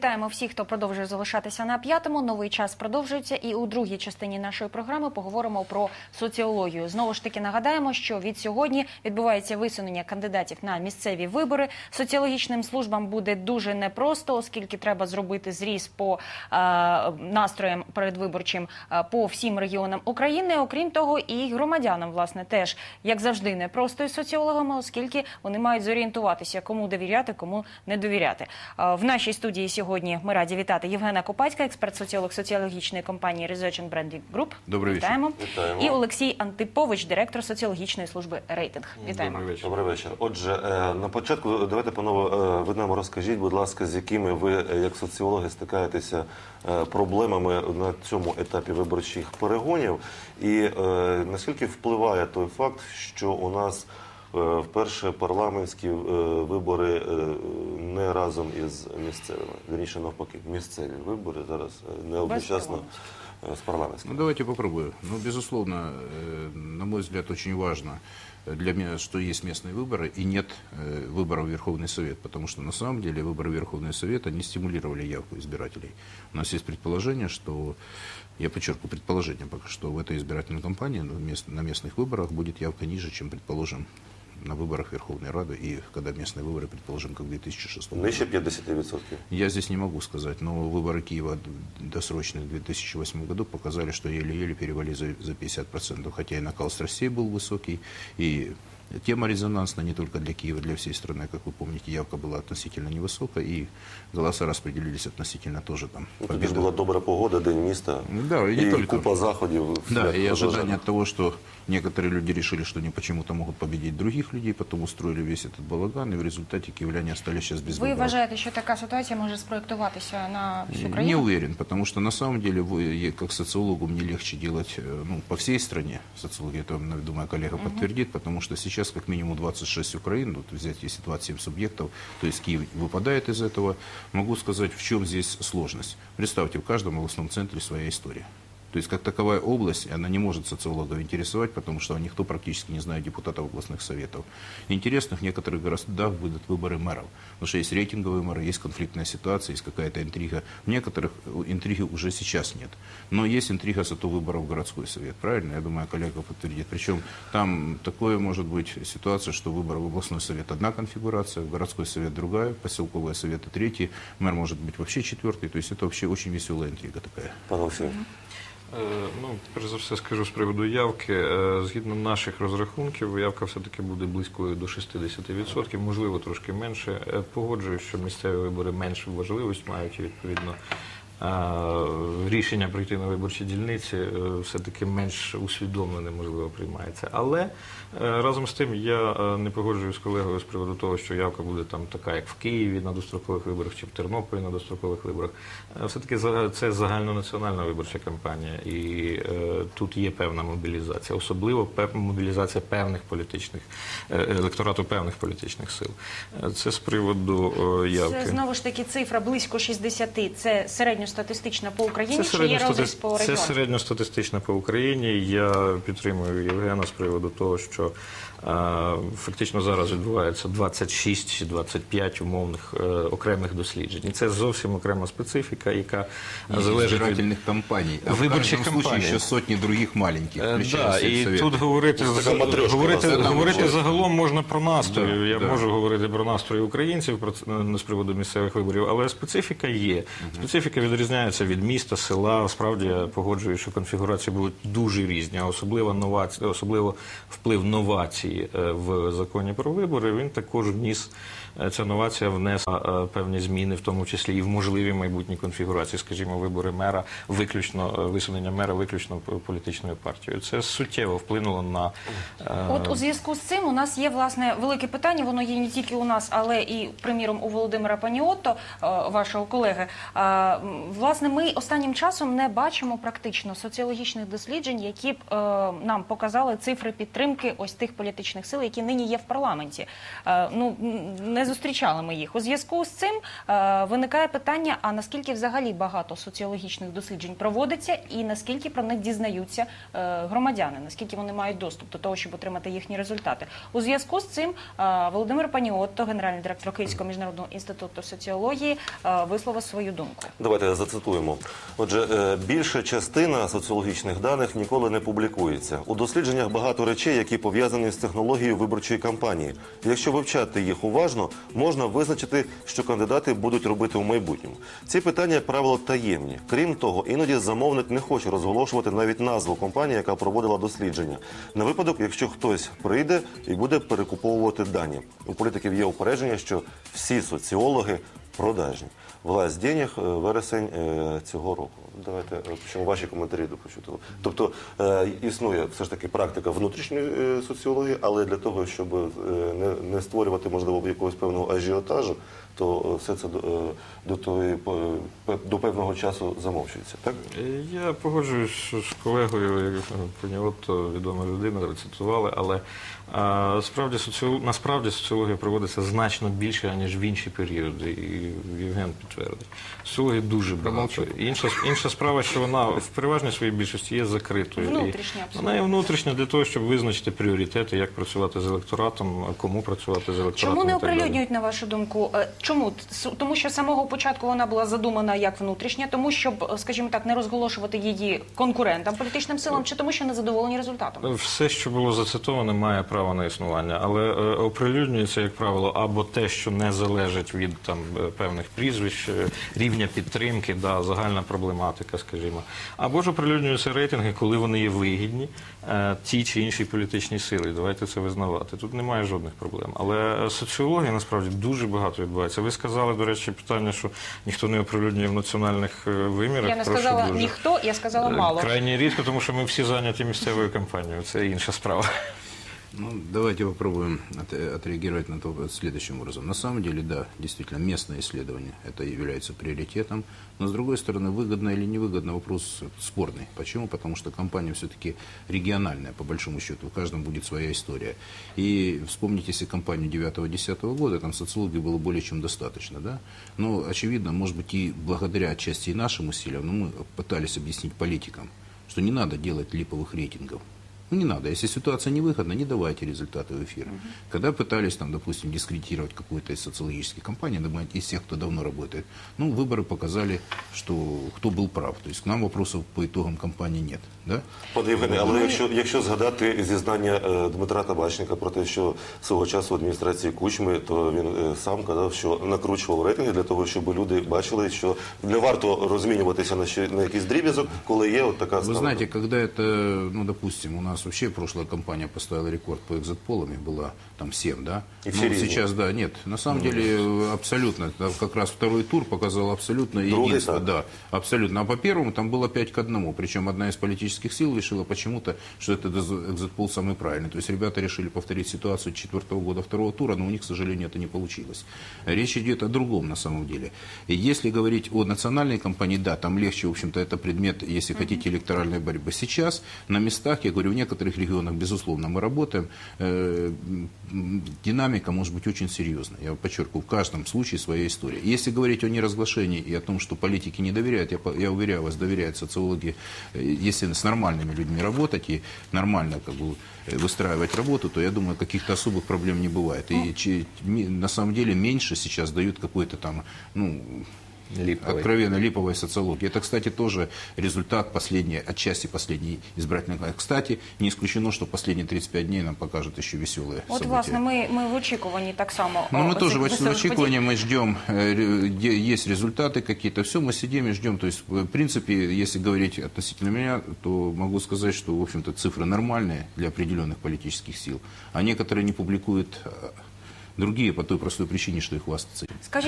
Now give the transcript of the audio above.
Вітаємо всіх, хто продовжує залишатися на п'ятому. Новий час продовжується, і у другій частині нашої програми поговоримо про соціологію. Знову ж таки нагадаємо, що від сьогодні відбувається висунення кандидатів на місцеві вибори. Соціологічним службам буде дуже непросто, оскільки треба зробити зріз по е, настроям передвиборчим е, по всім регіонам України. Окрім того, і громадянам, власне, теж як завжди, непросто із соціологами, оскільки вони мають зорієнтуватися, кому довіряти, кому не довіряти. Е, В нашій студії сьогодні ми раді вітати Євгена Копацька, експерт-соціолог соціологічної компанії Research and Branding Group. Добрий вечір. Вітаємо. Вітаємо. І Олексій Антипович, директор соціологічної служби рейтинг. Вітаємо. Добрий вечір. Добрий вечір. Отже, е, на початку давайте, панове, е, ви нам розкажіть, будь ласка, з якими ви, е, як соціологи, стикаєтеся проблемами на цьому етапі виборчих перегонів, і наскільки впливає той факт, що у нас вперше парламентські е, вибори е, не разом із місцевими, вірніше навпаки, місцеві вибори зараз е, не одночасно е, з парламентськими. Ну, давайте попробую. Ну, безусловно, э, на мой взгляд, очень важно для меня, что есть местные выборы и нет э, выборов в Верховный Совет, потому что на самом деле выборы в Верховный Совет, они стимулировали явку избирателей. У нас есть предположение, что, я подчеркиваю, предположение пока, что в этой избирательной кампании ну, мест- на местных выборах будет явка ниже, чем, предположим, на выборах Верховной Рады и когда местные выборы, предположим, как в 2006 году. Нижче 50%. Я здесь не могу сказать, но выборы Киева досрочные в 2008 году показали, что еле-еле перевали за, за 50%, хотя и накал страстей был высокий, и тема резонансна не только для Киева, для всей страны. Как вы помните, явка была относительно невысокая, и голоса распределились относительно тоже там. Ну, Тоді ж победы. була добра погода, день міста. Да, и не і только. купа заходів. Да, свят и ожидание розважальних. от того, что некоторые люди решили, что они почему-то могут победить других людей, потом устроили весь этот балаган, и в результате киевляне остались сейчас без Ви выборов. вважаєте, що така ситуація може спроєктуватися на всю Не країну? уверен, потому что на самом деле вы, е- как социологу мне легче делать э, ну, по всей стране. Социология, это, я думаю, коллега подтвердит, потому что сейчас как минимум 26 Украин, вот взять если 27 субъектов, то есть Киев выпадает из этого. Могу сказать, в чем здесь сложность. Представьте, в каждом областном центре своя история. То есть как таковая область, она не может социологов интересовать, потому что никто практически не знает депутатов областных советов. Интересно, в некоторых городах будут выборы мэров, потому что есть рейтинговые мэры, есть конфликтная ситуация, есть какая-то интрига. В некоторых э, интриги уже сейчас нет. Но есть интрига зато выборов в городской совет, правильно? Я думаю, коллега подтвердит. Причем там такое может быть ситуация, что выборы в областной совет одна конфигурация, в городской совет другая, поселковые советы третий, мэр может быть вообще четвертый. То есть это вообще очень веселая интрига такая. Олексію, Е, Ну, перш за все скажу з приводу явки. Е, Згідно наших розрахунків, явка все-таки буде близькою до 60%, можливо, трошки менше. Погоджую, Погоджуюсь, що місцеві вибори менше важливість мають і, відповідно. Рішення прийти на виборчі дільниці е, все-таки менш усвідомлене, можливо, приймається. Але е, разом з тим я е, не погоджуюсь з колегою з приводу того, що явка буде там така, як в Києві на дострокових виборах чи в Тернополі на дострокових виборах. Все-таки це загальнонаціональна виборча кампанія, і тут є певна мобілізація, особливо мобілізація певних політичних електорату певних політичних сил. Це з приводу явки. Це знову ж таки цифра близько 60. Це середньостатистична по Україні Це чи є розріз середньостати- по це регіонах? середньостатистично по Україні. Я підтримую Євгена з приводу того, що е, фактично зараз відбувається 26 чи 25 умовних е, окремих досліджень. І це зовсім окрема специфіка, яка И залежить від избирательных кампаний. А в Выборчих каждом случае кампаний. еще сотни других маленьких, Е, включая Да, і сельсоветы. тут говорити, Ось така матрьошка говорити, у вас, да, говорити виходить. загалом можна про настрої. Да, Я да. можу говорити про настрої українців про це, не з приводу місцевих виборів, але специфіка є. Специфіка відрізняється від міста, села. Справді я погоджуюсь, що конфігурації будуть дуже різні, а особливо новації, особливо вплив новації е, в законі про вибори. Він також вніс. Е, Ця новація внесла е, певні зміни, в тому числі і в можливі майбутні конфігурації, скажімо, вибори мера, виключно е, висунення мера, виключно політичною партією. Це суттєво вплинуло на От у зв'язку з цим у нас є власне велике питання. Воно є не тільки у нас, але і приміром у Володимира Паніотто, вашого колеги. Власне, ми останнім часом не бачимо практично соціологічних досліджень, які б нам показали цифри підтримки ось тих політичних сил, які нині є в парламенті. Ну не не зустрічали ми їх. У зв'язку з цим е, виникає питання: а наскільки взагалі багато соціологічних досліджень проводиться, і наскільки про них дізнаються е, громадяни, наскільки вони мають доступ до того, щоб отримати їхні результати? У зв'язку з цим е, Володимир Паніотто, генеральний директор Київського міжнародного інституту соціології, е, висловив свою думку. Давайте зацитуємо. Отже, е, більша частина соціологічних даних ніколи не публікується. У дослідженнях багато речей, які пов'язані з технологією виборчої кампанії. Якщо вивчати їх уважно, можна визначити, що кандидати будуть робити у майбутньому. Ці питання, як правило, таємні. Крім того, іноді замовник не хоче розголошувати навіть назву компанії, яка проводила дослідження. На випадок, якщо хтось прийде і буде перекуповувати дані. У політиків є упередження, що всі соціологи продажні. Власть денег е, вересень е, цього року. Давайте е, почнемо ваші коментарі до почутого. Тобто існує все ж таки практика внутрішньої соціології, але для того, щоб не, створювати можливо якогось певного ажіотажу, то все це до, тої до певного часу замовчується. Так Я погоджуюсь з колегою, як пані Отто, відома людина, цитували, але справді соціол... насправді соціологія проводиться значно більше, ніж в інші періоди, і Євген підтвердить. Соціології дуже багато. Інша, інша справа, що вона в переважній своїй більшості є закритою. І Внутрішня, абсолютно. Вона є внутрішня для того, щоб визначити пріоритети, як працювати з електоратом, кому працювати з електоратом. Чому не оприлюднюють, на вашу думку? Е, Чому? Тому що з самого початку вона була задумана як внутрішня, тому щоб, е, скажімо так, не розголошувати її конкурентам, політичним силам, чи тому, що не задоволені результатом? Все, що було зацитоване, має право на існування, але е, оприлюднюється, як правило, або те, що не залежить від там певних прізвищ, е, рівня підтримки, да, загальна проблематика, скажімо, або ж оприлюднюються рейтинги, коли вони є вигідні е, тій чи іншій політичній силі. Давайте це визнавати. Тут немає жодних проблем. Але е, соціологія насправді дуже багато відбувається. Ви сказали, до речі, питання, що ніхто не оприлюднює в національних вимірах. Я не сказала дуже. ніхто, я сказала мало. Крайні рідко, тому що ми всі зайняті місцевою кампанією. Це інша справа. Ну, давайте попробуем от- отреагировать на то следующим образом. На самом деле, да, действительно, местное исследование это является приоритетом, но с другой стороны, выгодно или невыгодно, вопрос спорный. Почему? Потому что компания все-таки региональная, по большому счету, в каждом будет своя история. И вспомните себе компанию 9-10 года, там социологии было более чем достаточно, да? Но, очевидно, может быть, и благодаря отчасти и нашим усилиям, но мы пытались объяснить политикам, что не надо делать липовых рейтингов. Ну, не надо. Если ситуация невыгодна, не давайте результаты в эфир. Когда пытались, там, допустим, дискредитировать какую-то из социологических компаний, думаете, из тех, кто давно работает, ну, выборы показали, что кто был прав. То есть к нам вопросов по итогам кампании нет. Да? Пане Євгене, але якщо, якщо згадати зізнання е, Дмитра Табачника про те, що свого часу в адміністрації Кучми, то він е, сам казав, що накручував рейтинги для того, щоб люди бачили, що не варто розмінюватися на, ще, на якийсь дріб'язок, коли є от така Вы ставка. знаете, когда это, ну, допустим, у нас вообще прошлая компания поставила рекорд по экзит-полам, их было там 7, да? И все Ну, сейчас, да, нет. На самом деле, э, абсолютно. Там как раз второй тур показал абсолютно Другой единство. Да, абсолютно. А по первому там было 5 к 1. Причем одна из политических сил решила почему-то, что этот экзит-пол самый правильный. То есть ребята решили повторить ситуацию четвертого года второго тура, но у них, к сожалению, это не получилось. Речь идет о другом на самом деле. И если говорить о национальной кампании, да, там легче, в общем-то, это предмет, если хотите, электоральной борьбы. Сейчас на местах, я говорю, в некоторых регионах, безусловно, мы работаем, э, м, динамика может быть очень серьезная. Я подчеркиваю, в каждом случае своя история. Если говорить о неразглашении и о том, что политики не доверяют, я, по- я уверяю вас, доверяют социологи, э, если с нормальными людьми работать и нормально как бы, э, выстраивать работу, то я думаю, каких-то особых проблем не бывает. И че- ми- на самом деле меньше сейчас дают какой-то там, ну, Липовой. откровенно липовой социологии. Это, кстати, тоже результат последней, отчасти последней избирательной. кампании. Кстати, не исключено, что последние 35 дней нам покажут еще веселые От, события. власне, ми, ми в очікуванні так само. Ну, о, мы тоже в цих веселих очікувании, мы ждем, э, ре- где есть результаты какие-то, все, мы сидим и ждем. То есть, в принципе, если говорить относительно меня, то могу сказать, что, в общем-то, цифры нормальные для определенных политических сил, а некоторые не публикуют э, другие по той простой причине, что их хвастаться подій. Скажіть,